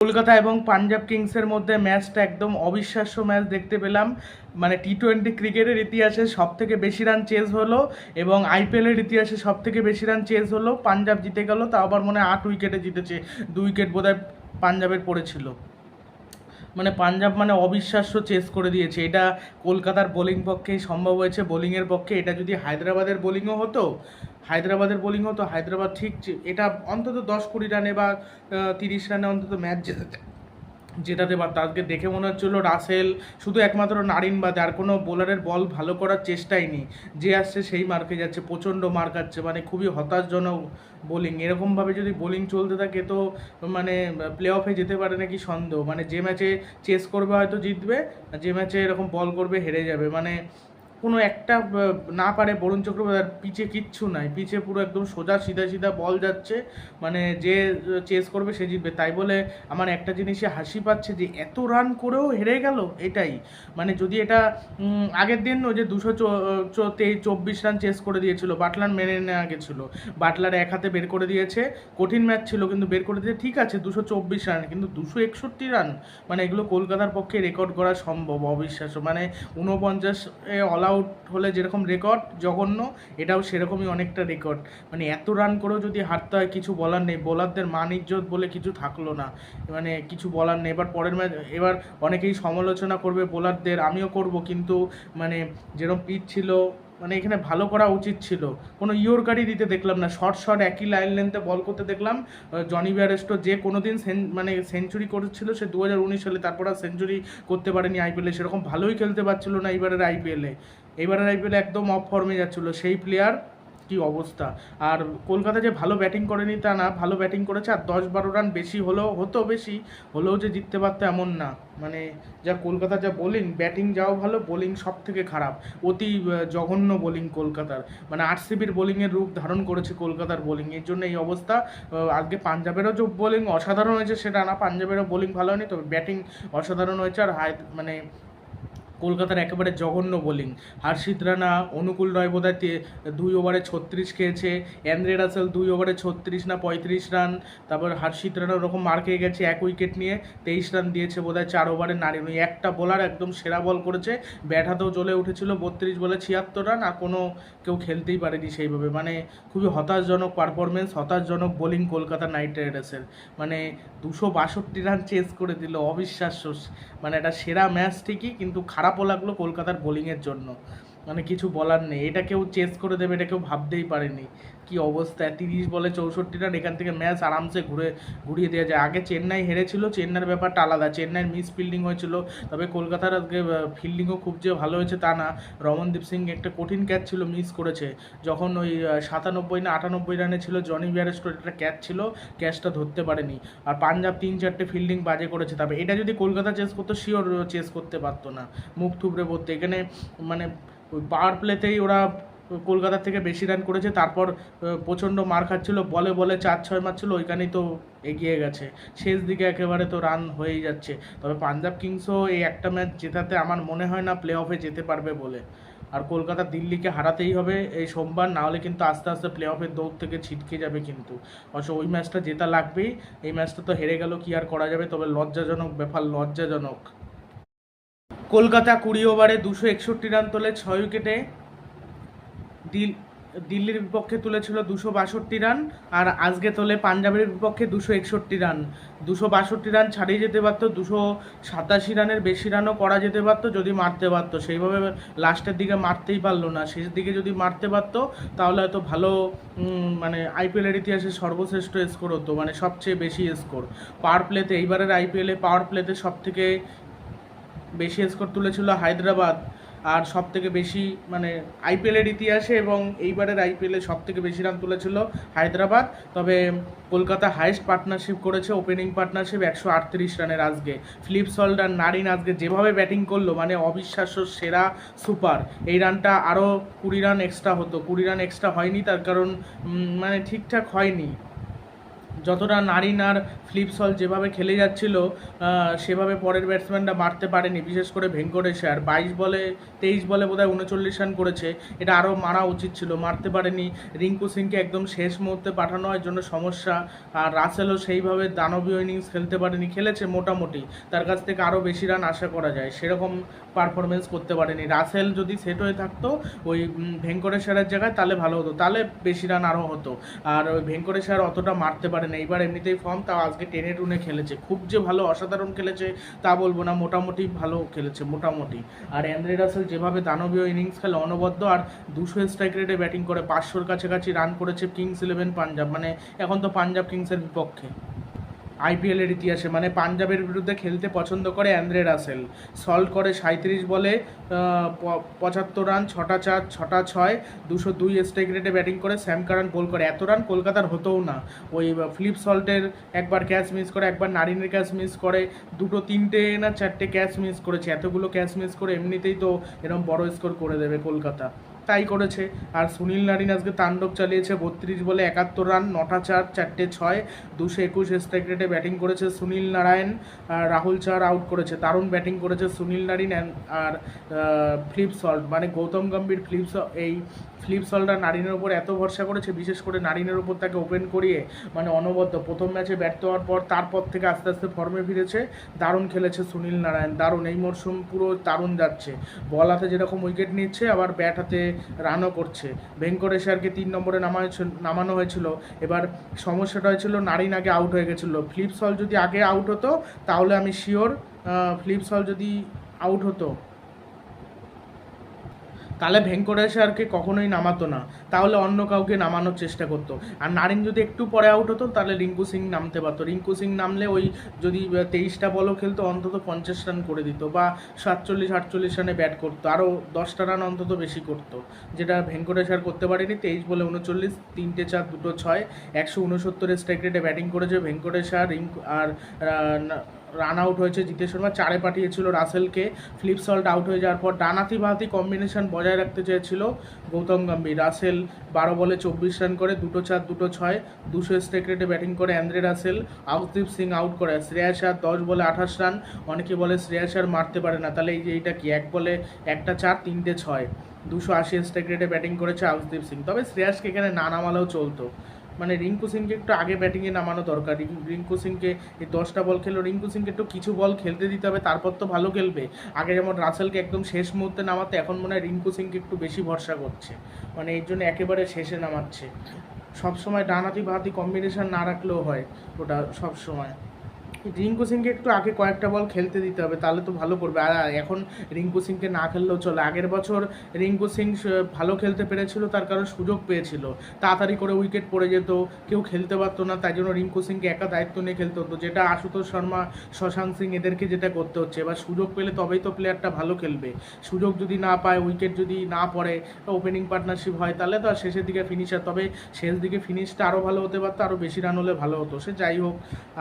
কলকাতা এবং পাঞ্জাব কিংসের মধ্যে ম্যাচটা একদম অবিশ্বাস্য ম্যাচ দেখতে পেলাম। মানে টি টোয়েন্টি ক্রিকেটের ইতিহাসে সব থেকে বেশি রান চেজ হলো এবং আইপিএলের ইতিহাসে সব থেকে বেশি রান চেজ হলো। পাঞ্জাব জিতে গেল, তা আবার মনে হয় আট উইকেটে জিতেছে। দু উইকেট বোধহয় পাঞ্জাবের পড়েছিল। মানে পাঞ্জাব মানে অবিশ্বাস্য চেস করে দিয়েছে। এটা কলকাতার বোলিং পক্ষেই সম্ভব হয়েছে। বোলিংয়ের পক্ষে এটা যদি হায়দ্রাবাদের বোলিংও হতো হায়দ্রাবাদের বোলিংও তো হায়দ্রাবাদ ঠিক এটা অন্তত দশ কুড়ি রানে বা তিরিশ রানে অন্তত ম্যাচ জেতাতে জেতাতে পারতো আজকে দেখে মনে হচ্ছিল রাসেল শুধু একমাত্র নারিন বাদে, আর কোনো বোলারের বল ভালো করার চেষ্টাই নেই। যে আসছে সেই মার্কে যাচ্ছে, প্রচণ্ড মার খাচ্ছে মানে খুবই হতাশজনক বোলিং এরকমভাবে যদি বোলিং চলতে থাকে, তো মানে প্লে অফে যেতে পারে নাকি সন্দেহ? মানে যে ম্যাচে চেস করবে হয়তো জিতবে যে ম্যাচে এরকম বল করবে হেরে যাবে। মানে কোনো একটা না পারে বরুণ চক্রবর্তী পিছে কিচ্ছু নাই। পিছে পুরো একদম সোজা, সিধা সিধা বল যাচ্ছে। মানে যে চেস করবে সে জিতবে। তাই বলে আমার একটা জিনিসে হাসি পাচ্ছে যে, এত রান করেও হেরে গেল? এটাই। মানে যদি এটা আগের দিন ওই যে দুশো চব্বিশ রান চেস করে দিয়েছিল, বাটলার মেনে নেওয়া গেছিল। বাটলার এক হাতে বের করে দিয়েছে, কঠিন ম্যাচ ছিল, কিন্তু বের করে দিয়ে ঠিক আছে, দুশো চব্বিশ রান কিন্তু দুশো একষট্টি রান মানে এগুলো কলকাতার পক্ষে রেকর্ড করা সম্ভব, অবিশ্বাস্য। মানে উনপঞ্চাশ অল আউট হলে যেরকম রেকর্ড জঘন্য, এটাও সেরকমই অনেকটা রেকর্ড মানে এত রান করেও যদি হারতে হয়, কিছু বলার নেই। বোলারদের মান ইজ্জত বলে কিছু থাকল না। মানে কিছু বলার নেই। এবার পরের ম্যাচ, এবার অনেকেই সমালোচনা করবে বোলারদের আমিও করব। কিন্তু মানে যেরকম পিচ ছিল মানে এখানে ভালো করা উচিত ছিল। কোনো ইয়র্কারই দিতে দেখলাম না। শর্ট শর্ট একই লাইন লেন্থে বল করতে দেখলাম। জনি ব্যারেস্টো যে কোনো দিন মানে সেঞ্চুরি করেছিল, সে দু হাজার উনিশ সালে, তারপর আর সেঞ্চুরি করতে পারেনি আইপিএলে সেরকম ভালোই খেলতে পারছিল না এবারের আইপিএলে এবারের আইপিএলে একদম অফ ফর্মে যাচ্ছিল। সেই প্লেয়ার কি অবস্থা? আর কলকাতা যে ভালো ব্যাটিং করেনি তা না, ভালো ব্যাটিং করেছে আর দশ বারো রান বেশি হলেও, হতো বেশি, হলেও যে জিততে পারতো এমন না। মানে যা কলকাতা যা বোলিং ব্যাটিং যাও ভালো বোলিং সব থেকে খারাপ। অতি জঘন্য বোলিং কলকাতার। মানে আরসিবির বোলিংয়ের রূপ ধারণ করেছে কলকাতার বোলিং এর জন্য এই অবস্থা। আজকে পাঞ্জাবেরও যে বোলিং অসাধারণ হয়েছে, সেটা না, পাঞ্জাবেরও বোলিং ভালো হয়নি, তবে ব্যাটিং অসাধারণ হয়েছে। আর হায় মানে কলকাতার একেবারে জঘন্য বোলিং। হার্ষিত রানা, অনুকূল তে- দুই ওভারে ছত্রিশ খেয়েছে। অ্যান্দ্রে রাসেল দুই ওভারে ছত্রিশ না পঁয়ত্রিশ রান। তারপর হার্ষিত রানা ওরকম মার খেয়ে গেছে এক উইকেট নিয়ে। তেইশ রান দিয়েছে বোধহয় চার ওভারে নারী একটা বোলার একদম সেরা বল করেছে। ব্যাট হাতেও জ্বলে উঠেছিল বত্রিশ বলে ছিয়াত্তর রান। আর কোনো কেউ খেলতেই পারেনি সেইভাবে। মানে খুবই হতাশজনক পারফরমেন্স হতাশজনক বোলিং কলকাতা নাইট রাইডার্সের মানে দুশো বাষট্টি রান চেস করে দিল। অবিশ্বাস্য। মানে এটা সেরা ম্যাচ ঠিকই, কিন্তু খারাপও লাগল কলকাতার বোলিংয়ের জন্য। মানে কিছু বলার নেই। এটা কেউ চেস করে দেবে, এটা কেউ ভাবতেই পারেনি। কি অবস্থা? তিরিশ বলে চৌষট্টি রান এখান থেকে ম্যাচ আরামসে ঘুরে, ঘুরিয়ে দেওয়া যায়। আগে চেন্নাই হেরেছিল, চেন্নাইয়ের ব্যাপারটা আলাদা। চেন্নাইয়ের মিস ফিল্ডিং হয়েছিল, তবে কলকাতার আজকে ফিল্ডিংও খুব যে ভালো হয়েছে তা না। রমনদীপ সিং একটা কঠিন ক্যাচ ছিল মিস করেছে। যখন ওই সাতানব্বই না আটানব্বই রানে ছিল, জনি বিয়ারেস্টোর একটা ক্যাচ ছিল ক্যাচটা ধরতে পারেনি। আর পাঞ্জাব তিন চারটে ফিল্ডিং বাজে করেছে। তবে এটা যদি কলকাতা চেস করতো শিওর চেস করতে পারতো না। মুখ থুবড়ে পড়তে। এখানে মানে পাওয়ার প্লেতেই ওরা কলকাতা থেকে বেশি রান করেছে। তারপর প্রচণ্ড মার খাচ্ছিল, বলে বলে চার ছয় মারছিল, ওইখানেই তো এগিয়ে গেছে। শেষ দিকে একেবারে তো রান হয়েই যাচ্ছে। তবে পাঞ্জাব কিংসও এই একটা ম্যাচ জেতাতে আমার মনে হয় না প্লে অফে যেতে পারবে বলে। আর কলকাতা দিল্লিকে হারাতেই হবে এই সোমবার, না হলে কিন্তু আস্তে আস্তে প্লে অফের দৌড় থেকে ছিটকে যাবে কিন্তু। অবশ্য ওই ম্যাচটা জেতা লাগবেই। এই ম্যাচটা তো হেরে গেল, কি আর করা যাবে? তবে লজ্জাজনক ব্যাপার, লজ্জাজনক। কলকাতা কুড়ি ওভারে দুশো একষট্টি রান তোলে ছয় উইকেটে দিল দিল্লির বিপক্ষে তুলেছিল দুশো বাষট্টি রান, আর আজকে তোলে পাঞ্জাবের বিপক্ষে দুশো একষট্টি রান। দুশো বাষট্টি রান ছাড়িয়ে যেতে পারতো, দুশো সাতাশি রানের বেশি রানও করা যেতে পারতো যদি মারতে পারতো। সেইভাবে লাস্টের দিকে মারতেই পারল না। শেষ দিকে যদি মারতে পারতো, তাহলে হয়তো ভালো মানে আইপিএলের ইতিহাসে সর্বশ্রেষ্ঠ স্কোর হতো মানে সবচেয়ে বেশি স্কোর। পাওয়ার প্লেতে এইবারের আইপিএলে পাওয়ার প্লেতে সব থেকে বেশি স্কোর তুলেছিল হায়দ্রাবাদ আর সব থেকে বেশি মানে আইপিএলের ইতিহাসে এবং এইবারের আইপিএলে সব থেকে বেশি রান তুলেছিল হায়দ্রাবাদ। তবে কলকাতা হাইয়েস্ট পার্টনারশিপ করেছে ওপেনিং পার্টনারশিপ একশো আটত্রিশ রানের আজকে। ফ্লিপ সল্ট আর নারিন আজকে যেভাবে ব্যাটিং করল মানে অবিশ্বাস্য সেরা সুপার। এই রানটা আরও কুড়ি রান এক্সট্রা হতো। কুড়ি রান এক্সট্রা হয়নি, তার কারণ মানে ঠিকঠাক হয়নি। যতটা নারিন আর ফ্লিপসল যেভাবে খেলে যাচ্ছিল সেভাবে পরের ব্যাটসম্যানরা মারতে পারেনি। বিশেষ করে ভেঙ্কটেশ্বর বাইশ বলে, তেইশ বলে বোধহয় উনচল্লিশ রান করেছে। এটা আরও মারা উচিত ছিল। মারতে পারেনি। রিঙ্কু সিংকে একদম শেষ মুহূর্তে পাঠানো হয় জন্য সমস্যা। আর রাসেলও সেইভাবে দানবীয় ইনিংস খেলতে পারেনি। খেলেছে মোটামুটি। তার কাছ থেকে আরও বেশি রান আশা করা যায়। সেরকম পারফরমেন্স করতে পারেনি। রাসেল যদি সেট হয়ে থাকতো, ওই ভেঙ্কটেশ্বরের জায়গায় তাহলে ভালো হতো। তাহলে বেশি রান আরও হতো। আর ওই ভেঙ্কটেশ্বর অতটা মারতে পারে না। এইবার এমনিতেই ফর্ম তাও আজকে টেনে টুনে খেলেছে। খুব যে ভালো অসাধারণ খেলেছে, তা বলব না, মোটামুটি ভালো খেলেছে, মোটামুটি। আর অ্যান্দ্রে রাসেল যেভাবে দানবীয় ইনিংস খেলে, অনবদ্য, আর দুশো স্ট্রাইক রেটে ব্যাটিং করে, পাঁচশোর কাছাকাছি রান করেছে কিংস ইলেভেন পাঞ্জাব মানে এখন তো পাঞ্জাব কিংসের বিপক্ষে। আইপিএলের ইতিহাসে মানে পাঞ্জাবের বিরুদ্ধে খেলতে পছন্দ করে অ্যান্দ্রে রাসেল। সল্ট করে সাঁত্রিশ বলে পঁচাত্তর রান, ছটা চার, ছটা ছয়, দুশো দুই স্ট্রাইক রেটে ব্যাটিং করে স্যাম কারান গোল করে। এত রান কলকাতার হতেও না। ওই ফ্লিপ সল্টের একবার ক্যাচ মিস করে, একবার নারিনের ক্যাচ মিস করে, দুটো তিনটে না চারটে ক্যাচ মিস করেছে। এতগুলো ক্যাচ মিস করে এমনিতেই তো এরকম বড় স্কোর করে দেবে কলকাতা। তাই করেছে। আর সুনীল নারিন আজকে তাণ্ডব চালিয়েছে বত্রিশ বলে একাত্তর রান, নটা চার, চারটে ছয়, দুশো একুশ স্ট্রাইক রেটে ব্যাটিং করেছে সুনীল নারায়ণ। আর রাহুল চার আউট করেছে, দারুণ ব্যাটিং করেছে সুনীল নারিন আর ফ্লিপ সল্ট মানে গৌতম গম্ভীর ফ্লিপ এই ফ্লিপ সল্টটা নারিনের উপর এত ভরসা করেছে, বিশেষ করে নারিনের উপর তাকে ওপেন করিয়ে মানে অনবদ্য। প্রথম ম্যাচে ব্যর্থ হওয়ার পর, তারপর থেকে আস্তে আস্তে ফর্মে ফিরেছে। দারুণ খেলেছে সুনীল নারায়ণ, দারুণ। এই মরশুম পুরো দারুণ যাচ্ছে। বল হাতে যেরকম উইকেট নিচ্ছে, আবার ব্যাট হাতে রানও করছে। ভেঙ্কটেশ্বরকে তিন নম্বরে হয়েছিল- নামানো হয়েছিল। এবার সমস্যাটা হয়েছিল, নারিন আগে আউট হয়ে গেছিল। ফ্লিপসল যদি আগে আউট হতো, তাহলে আমি শিওর ফ্লিপসল যদি আউট হতো তাহলে ভেঙ্কটেশ্বরকে কখনোই নামাতো না। তাহলে অন্য কাউকে নামানোর চেষ্টা করতো। আর নারিন যদি একটু পরে আউট হতো, তাহলে রিঙ্কু সিং নামতে পারতো। রিঙ্কু সিং নামলে ওই যদি তেইশটা বলও খেলতো, অন্তত পঞ্চাশ রান করে দিত বা সাতচল্লিশ, আটচল্লিশ রানে ব্যাট করতো। আরও দশটা রান অন্তত বেশি করতো। যেটা ভেঙ্কটেশ্বর করতে পারেনি, তেইশ বলে উনচল্লিশ, তিনটে চার, দুটো ছয়, একশো উনসত্তরের স্ট্রাইক রেটে ব্যাটিং করেছে ভেঙ্কটেশ্বর, রিঙ্কু আর রান আউট হয়েছে জিতেশ শর্মা চারে পাঠিয়েছিল রাসেলকে। ফ্লিপ সল্ট আউট হয়ে যাওয়ার পর ডানাতি বাহাতি কম্বিনেশন বজায় রাখতে চেয়েছিল গৌতম গম্ভীর। রাসেল বারো বলে চব্বিশ রান করে, দুটো চার, দুটো ছয়, দুশো স্ট্রাইক রেটে ব্যাটিং করে Andre Russell. Arshdeep Singh out করে শ্রেয়াস আর দশ বলে আঠাশ রান অনেকে বলে শ্রেয়াস আর মারতে পারে না, তাহলে এই যে এইটা কি? এক বলে একটা চার, তিনটে ছয়। দুশো আশি স্ট্রাইক রেটে ব্যাটিং করেছে আউসদীপ সিং। তবে শ্রেয়াসকে এখানে না নামালেও চলতো। মানে রিঙ্কু সিংকে একটু আগে ব্যাটিংয়ে নামানো দরকার। রিঙ্কু সিংকে এই দশটা বল খেলো রিঙ্কু সিংকে একটু কিছু বল খেলতে দিতে হবে, তারপর তো ভালো খেলবে। আগে যেমন রাসেলকে একদম শেষ মুহূর্তে নামাতে এখন মনে হয় রিঙ্কু সিংকে একটু বেশি ভরসা করছে। মানে এর জন্য একেবারে শেষে নামাচ্ছে। সবসময় ডানাতি বাহাতি কম্বিনেশান না রাখলেও হয় ওটা সবসময়। রিঙ্কু সিংকে একটু আগে কয়েকটা বল খেলতে দিতে হবে, তাহলে তো ভালো করবে। আর এখন রিঙ্কু সিংকে না খেললেও চলে। আগের বছর রিঙ্কু সিং ভালো খেলতে পেরেছিল, তার কারণ সুযোগ পেয়েছিল। তাড়াতাড়ি করে উইকেট পড়ে যেত, কেউ খেলতে পারতো না, তাই জন্য রিঙ্কু সিংকে একা দায়িত্ব নিয়ে খেলতে হতো। যেটা আশুতোষ শর্মা, শশাঙ্ক সিং এদেরকে যেটা করতে হচ্ছে, এবার সুযোগ পেলে তবেই তো প্লেয়ারটা ভালো খেলবে। সুযোগ যদি না পায়, উইকেট যদি না পড়ে ওপেনিং পার্টনারশিপ হয়, তাহলে তো আর শেষের দিকে ফিনিশার তবে শেষ দিকে ফিনিশটা আরও ভালো হতে পারতো আরও বেশি রান হলে ভালো হতো। সে যাই হোক,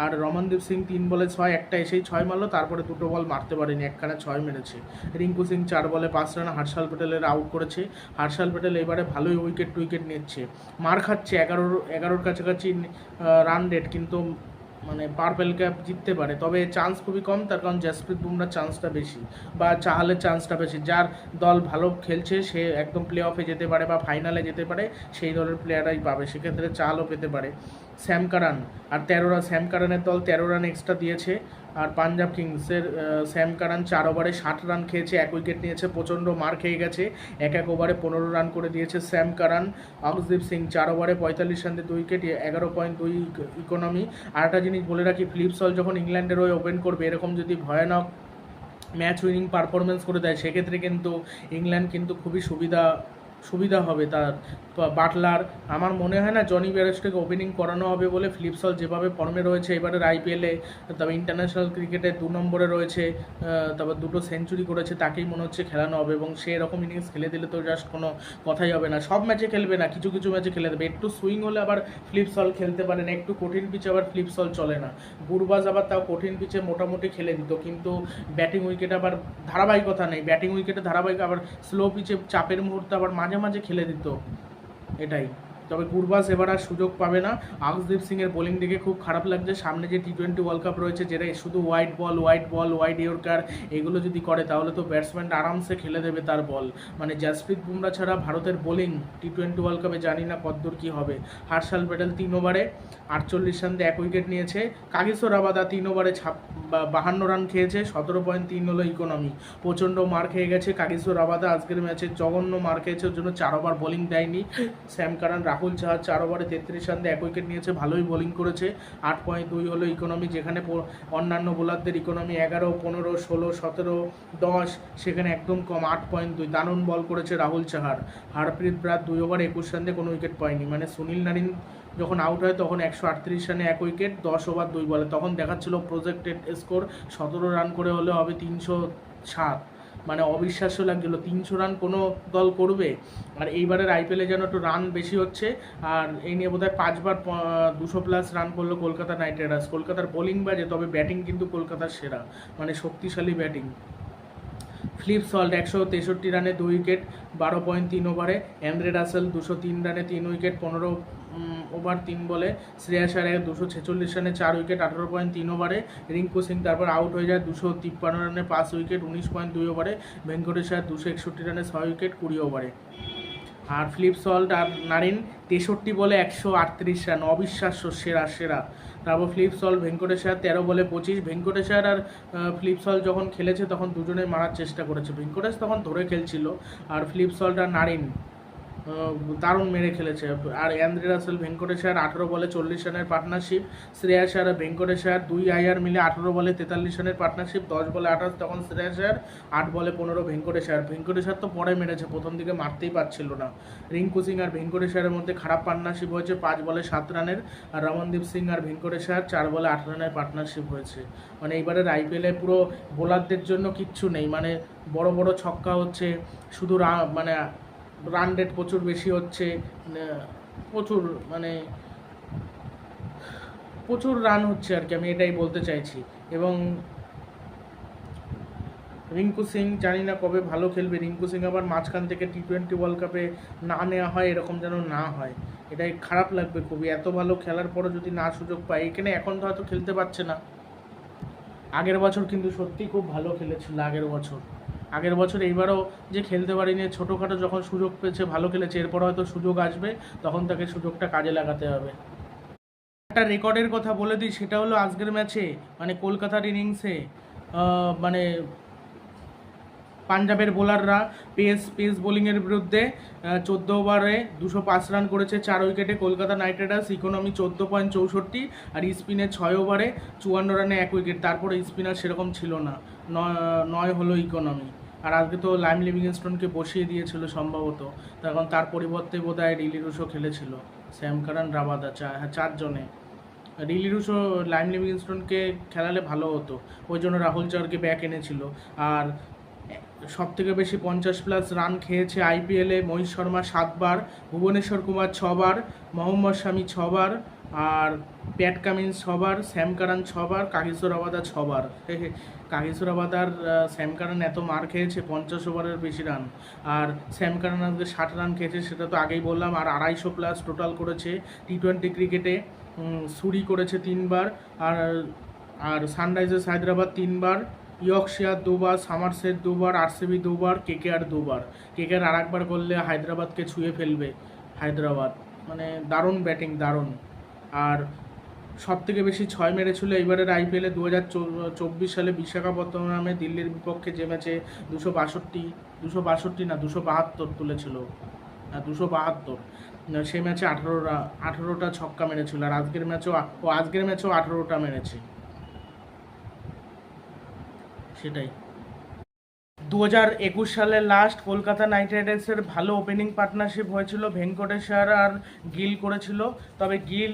আর রমনদীপ সিং তিন বলে ছয়, একটা এসেই ছয় মারলো, তারপরে দুটো বল মারতে পারেনি, একখানা ছয় মেরেছে। রিঙ্কু সিং চার বলে পাঁচ রান, হার্ষাল প্যাটেলের আউট করেছে। হার্ষাল প্যাটেল এবারে ভালোই উইকেট টুইকেট নিচ্ছে। মার খাচ্ছে এগারোর এগারোর কাছাকাছি রান রেট কিন্তু মানে পার্পেল ক্যাপ জিততে পারে, তবে চান্স খুবই কম, তার কারণ জাসপ্রীত বুমরার চান্সটা বেশি বা চাহালের চান্সটা বেশি। যার দল ভালো খেলছে, সে একদম প্লে অফে যেতে পারে বা ফাইনালে যেতে পারে, সেই দলের প্লেয়ারাই পাবে। সেক্ষেত্রে চালও পেতে পারে। স্যাম কারান আর তেরোরা স্যাম কারানের দল তেরো রান এক্সট্রা দিয়েছে। আর পাঞ্জাব কিংসের স্যাম কারান চার ওভারে ষাট রান খেয়েছে, এক উইকেট নিয়েছে, প্রচণ্ড মার খেয়ে গেছে। এক এক ওভারে পনেরো রান করে দিয়েছে স্যাম কারান। অক্সদীপ সিং চার ওভারে পঁয়তাল্লিশ রান দিয়ে দুই উইকেট এগারো পয়েন্ট দুই ইকোনমি আর একটা জিনিস বলে রাখি ফ্লিপসল যখন ইংল্যান্ডের হয়ে ওপেন করবে, এরকম যদি ভয়ানক ম্যাচ উইনিং পারফরমেন্স করে দেয়, সেক্ষেত্রে কিন্তু ইংল্যান্ড কিন্তু খুবই সুবিধা সুবিধা হবে তার। বাটলার, আমার মনে হয় না জনি ব্যারেস্টকে ওপেনিং করানো হবে বলে ফ্লিপসল যেভাবে ফর্মে রয়েছে, এবারের আইপিএলে তবে ইন্টারন্যাশনাল ক্রিকেটে দু নম্বরে রয়েছে তারপর দুটো সেঞ্চুরি করেছে, তাকেই মনে হচ্ছে খেলানো হবে এবং সে এরকম ইনিংস খেলে দিলে তো জাস্ট কোনো কথাই হবে না। সব ম্যাচে খেলবে না, কিছু কিছু ম্যাচে খেলে দেবে। একটু সুইং হলে আবার ফ্লিপসল খেলতে পারে না, একটু কঠিন পিচে আবার ফ্লিপসল চলে না। গুরবাজ আবার তাও কঠিন পিচে মোটামুটি খেলে দিত, কিন্তু ব্যাটিং উইকেট আবার ধারাবাহিকতা নেই। ব্যাটিং উইকেটে ধারাবাহিক আবার স্লো পিচে চাপের মুহূর্তে আবার মাঝে মাঝে মাঝে খেলে দিত এটাই। তবে গুরবাস এবার আর সুযোগ পাবে না। আকসদীপ সিংয়ের বোলিং দেখে খুব খারাপ লাগছে। সামনে যে টি টোয়েন্টি ওয়ার্ল্ড কাপ রয়েছে, যেটা শুধু white ball white ball white yorker এগুলো যদি করে, তাহলে তো ব্যাটসম্যান আরামসে খেলে দেবে তার বল মানে জাসপ্রীত বুমরা ছাড়া ভারতের বোলিং টি টোয়েন্টি ওয়ার্ল্ড কাপে জানি না কতদূর কী হবে। হার্শাল প্যাটেল তিন ওভারে আটচল্লিশ রান দিয়ে এক উইকেট নিয়েছে। কাগিসো রাবাদা তিন ওভারে ছাপ বাহান্ন রান খেয়েছে। সতেরো পয়েন্ট তিন হলো ইকোনমি প্রচণ্ড মার খেয়ে গেছে কাগিসো রাবাদা আজকের ম্যাচে জঘন্য মার খেয়েছে, ওর জন্য চার ওভার বোলিং দেয়নি। স্যাম কারান রাহুল চাহার চার ওভারে তেত্রিশ রান এক উইকেট নিয়েছে, ভালোই বোলিং করেছে। আট পয়েন্ট দুই হলো ইকোনমি যেখানে অন্যান্য বোলারদের ইকোনমি এগারো, পনেরো, ষোলো, সতেরো, দশ, সেখানে একদম কম, আট পয়েন্ট দুই। দারুণ বল করেছে রাহুল চাহার। হারপ্রীত ব্রাত দুই ওভার একুশ রান দিয়ে কোনো উইকেট পায়নি। মানে সুনীল নারিন যখন আউট হয় তখন একশো আটত্রিশ রানে এক উইকেট, দশ ওভার দুই বলে। তখন দেখাচ্ছিল প্রজেক্টেড স্কোর সতেরো রান করে হলে হবে তিনশো সাত। মানে অবিশ্বাস্য লাগছিল। তিনশো রান কোনো দল করবে? আর এইবারের আইপিএলে যেন একটু রান বেশি হচ্ছে, আর এই নিয়ে বোধহয় পাঁচবার দুশো প্লাস রান করল কলকাতা নাইট রাইডার্স কলকাতার বোলিং বাজে, তবে ব্যাটিং কিন্তু কলকাতার সেরা। মানে শক্তিশালী ব্যাটিং ফ্লিপ সল্ট একশো তেষট্টি রানে দুই উইকেট, বারো পয়েন্ট তিন ওভারে। অ্যান্দ্রে রাসেল দুশো তিন রানে তিন উইকেট, পনেরো ওভার তিন বলে। শ্রেয়াস আয়ার দুশো ছেচল্লিশ রানে চার উইকেট, আঠারো পয়েন্ট তিন ওভারে। রিঙ্কু সিং তারপর আউট হয়ে যায় দুশো তিপ্পান্ন রানে পাঁচ উইকেট, উনিশ পয়েন্ট দুই ওভারে। ভেঙ্কটেশ আয়ার দুশো একষট্টি রানে ছয় উইকেট, কুড়ি ওভারে। আর ফিলিপ সল্ট আর নারিন তেষট্টি বলে একশো আটত্রিশ রান, অবিশ্বাস্য সেরা সেরা। তারপর ফিলিপ সল্ট ভেঙ্কটেশ্বর তেরো বলে পঁচিশ। ভেঙ্কটেশ্বর আর ফিলিপ সল্ট যখন খেলেছে তখন দুজনে মারার চেষ্টা করেছে। ভেঙ্কটেশ তখন ধরে খেলছিল। আর ফিলিপ সল্ট আর নারিন দারুণ মেরে খেলেছে। আর অ্যান্দ্রে রাসেল ভেঙ্কটেশ্বর আঠেরো বলে চল্লিশ রানের পার্টনারশিপ শ্রেয়াস আর ভেঙ্কটেশ্বর দুই আইয়ার মিলে আঠেরো বলে তেতাল্লিশ রানের পার্টনারশিপ দশ বলে আঠাশ, তখন শ্রেয়াস আট বলে পনেরো ভেঙ্কটেশ্বর ভেঙ্কটেশ্বর তো পরে মেরেছে, প্রথম দিকে মারতেই পারছিল না। রিঙ্কু সিং আর ভেঙ্কটেশ্বরের মধ্যে খারাপ পার্টনারশিপ হয়েছে, পাঁচ বলে সাত রানের। আর রমনদীপ সিং আর ভেঙ্কটেশ্বর চার বলে আট রানের পার্টনারশিপ হয়েছে। মানে এইবারের আইপিএলে পুরো বোলারদের জন্য কিচ্ছু নেই। মানে বড় বড় ছক্কা হচ্ছে, শুধু মানে রান রেট প্রচুর বেশি হচ্ছে প্রচুর মানে প্রচুর রান হচ্ছে আর কি, আমি এটাই বলতে চাইছি। এবং রিঙ্কু সিং, জানি না কবে ভালো খেলবে, রিঙ্কু সিং আবার মাঝখান থেকে টি টোয়েন্টি ওয়ার্ল্ড কাপে না নেওয়া হয়, এরকম যেন না হয়। এটাই খারাপ লাগবে খুবই, এত ভালো খেলার পরও যদি না সুযোগ পায়, এখানে এখন তো হয়তো খেলতে পারছে না। আগের বছর কিন্তু সত্যি খুব ভালো খেলেছিল, আগের বছর। আগের বছর এইবারও যে খেলতে পারিনি, ছোটোখাটো যখন সুযোগ পেয়েছে, ভালো খেলেছে, এরপর হয়তো সুযোগ আসবে, তখন তাকে সুযোগটা কাজে লাগাতে হবে। একটা রেকর্ডের কথা বলে দিই, সেটা হলো আজকের ম্যাচে মানে কলকাতার ইনিংসে মানে পাঞ্জাবের বোলাররা পেস পেস বোলিংয়ের বিরুদ্ধে চোদ্দ ওভারে দুশো পাঁচ রান করেছে, চার উইকেটে কলকাতা নাইট রাইডার্স, ইকোনমি চোদ্দ পয়েন্ট চৌষট্টি, আর স্পিনে ছয় ওভারে চুয়ান্ন রানে এক উইকেট, তারপরে স্পিনার সেরকম ছিল না, নয় হলো ইকোনমি। আর আজকে তো লাইম লিভিংস্টোনকে বসিয়ে দিয়েছিল সম্ভবত। তখন তার পরিবর্তে বোধ হয় রিলি রুশো খেলেছিল। স্যাম কারান রাবাদা চা হ্যাঁ চারজনে। রিলি রুশো লাইম লিভিংস্টোনকে খেলালে ভালো হতো। ওই জন্য রাহুল চারকে ব্যাক এনেছিল। আর সব থেকে বেশি পঞ্চাশ প্লাস রান খেয়েছে আইপিএলে মহিষ শর্মা সাতবার, ভুবনেশ্বর কুমার ছবার, মোহাম্মদ শামি ছবার, আর প্যাট কামিন্স ছবার স্যাম কারান ছবার কাগিসোর আবাদা ছবার। কাগিসোর আবাদার স্যাম কারান এত মার খেয়েছে, পঞ্চাশ ওভারের বেশি রান। আর স্যাম কারান আজকে ষাট রান খেয়েছে, সেটা তো আগেই বললাম, আর আড়াইশো প্লাস টোটাল করেছে টি টোয়েন্টি ক্রিকেটে সুরি করেছে তিনবার, আর আর সানরাইজার্স হায়দ্রাবাদ তিনবার ইয়র্কশিয়ার দুবার সামারসেট দুবার আরসিবি দুবার কেকেআর দুবার। কেকেআর আর একবার করলে হায়দ্রাবাদকে ছুঁয়ে ফেলবে হায়দ্রাবাদ। মানে দারুণ ব্যাটিং দারুণ। আর সব থেকে বেশি ছয় মেরেছিল এবারের আইপিএলে দু হাজার চব্বিশ সালে বিশাখাপত্তনমে দিল্লির বিপক্ষে যে ম্যাচে দুশো বাষট্টি দুশো বাষট্টি না, দুশো বাহাত্তর তুলেছিল। দুশো বাহাত্তর। সেই ম্যাচে আঠারোটা আঠারোটা ছক্কা মেরেছিল আর আজকের ম্যাচেও, ও আজকের ম্যাচেও আঠারোটা মেরেছে। সেটাই। দু সালের লাস্ট কলকাতা নাইট রাইডার্সের ভালো ওপেনিং পার্টনারশিপ হয়েছিল ভেঙ্কটেশ্বর আর গিল করেছিল। তবে গিল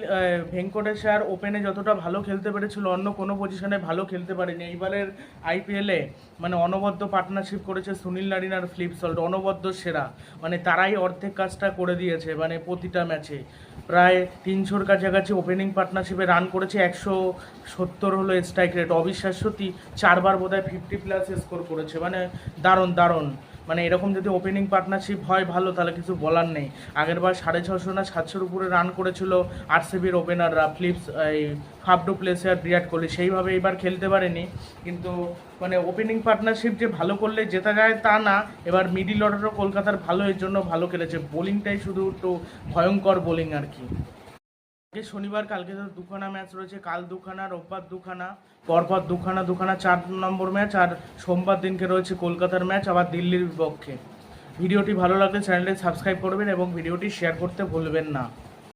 ভেঙ্কটেশ্বর ওপেনে যতটা ভালো খেলতে পেরেছিল, অন্য কোনো পজিশনে ভালো খেলতে পারেনি। এইবারের আইপিএলে মানে অনবদ্য পার্টনারশিপ করেছে সুনীল নারিন আর ফ্লিপ সল্ট, অনবদ্য সেরা। মানে তারাই অর্ধেক কাজটা করে দিয়েছে মানে প্রতিটা ম্যাচে প্রায় তিনশোর কাছাকাছি ওপেনিং পার্টনারশিপে রান করেছে, একশো সত্তর হলো স্ট্রাইক রেট অবিশ্বাস্য চারবার বোধহয় ফিফটি প্লাস স্কোর করেছে। মানে দারুণ দারুণ। মানে এরকম যদি ওপেনিং পার্টনারশিপ হয়, ভালো, তাহলে কিছু বলার নেই। আগেরবার সাড়ে ছশো না সাতশোর উপরে রান করেছিল আরসিবির ওপেনাররা ফ্লিপস, এই ফাবডু প্লেসে আর বিরাট কোহলি। সেইভাবে এবার খেলতে পারেনি। কিন্তু মানে ওপেনিং পার্টনারশিপ যে ভালো করলে জেতা যায় তা না। এবার মিডিল অর্ডারও কলকাতার ভালো, এর জন্য ভালো খেলেছে। বোলিংটাই শুধু একটু ভয়ঙ্কর বোলিং আর কি। আজকে শনিবার, কালকে তো দুখানা ম্যাচ রয়েছে। কাল দুখানা, রোববার দুখানা, পরপর দুখানা দুখানা, চার নম্বর ম্যাচ আর সোমবার দিনকে রয়েছে কলকাতার ম্যাচ আবার দিল্লির বিপক্ষে। ভিডিওটি ভালো লাগলে চ্যানেলটি সাবস্ক্রাইব করবেন এবং ভিডিওটি শেয়ার করতে ভুলবেন না।